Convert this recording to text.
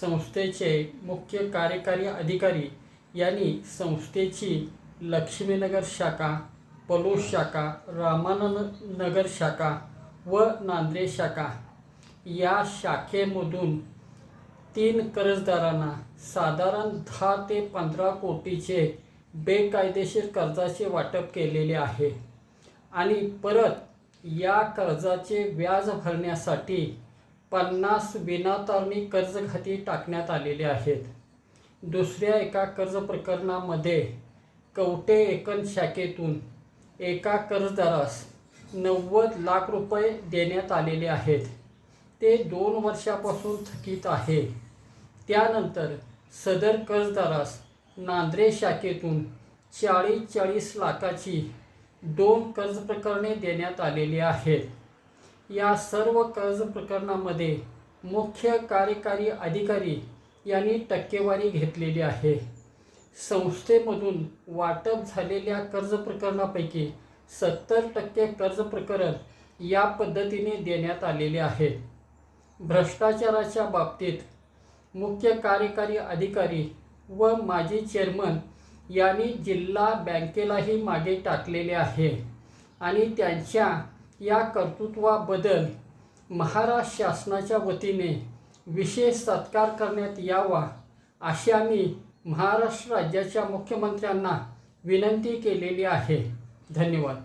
संस्थेचे मुख्य कार्यकारी अधिकारी यांनी संस्थेची लक्ष्मीनगर शाखा पलूस शाखा रामानंद नगर शाखा व नांद्रे शाखा. या शाखेमधून तीन कर्जदारांना साधारण दहा ते पंधरा कोटीचे बेकायदेशीर कर्जाचे वाटप केलेले आहे. आणि परत या कर्जाचे व्याज भरण्यासाठी पन्नास विनातारणी कर्ज खाती टाकण्यात आलेले आहेत. दुसऱ्या एका कर्ज प्रकरणामध्ये कवटे एकन शाखेतून एका कर्जदारास नव्वद लाख रुपये देण्यात आलेले आहेत. ते दोन वर्षापासून थकीत आहे. त्यानंतर सदर कर्जदारास नांद्रे शाखेतून चाळीस चाळीस लाखाची दोन कर्ज प्रकरणे देण्यात आलेली आहेत. या सर्व कर्ज प्रकरणामध्ये मुख्य कार्यकारी अधिकारी यांनी टक्केवारी घेतलेली आहे. संस्थेमधून वाटप झालेल्या कर्ज प्रकरणापैकी सत्तर टक्के कर्ज प्रकरण या पद्धतीने देण्यात आलेले आहे. भ्रष्टाचाराच्या बाबतीत मुख्य कार्यकारी अधिकारी व माजी चेअरमन यांनी जिल्हा बँकेलाही मागे टाकलेले आहे आणि त्यांच्या या कर्तृत्वाबद्दल महाराष्ट्र शासनाच्या वतीने विशेष सत्कार करण्यात यावा अशी आम्ही महाराष्ट्र राज्याच्या मुख्यमंत्र्यांना विनंती केलेली आहे. धन्यवाद.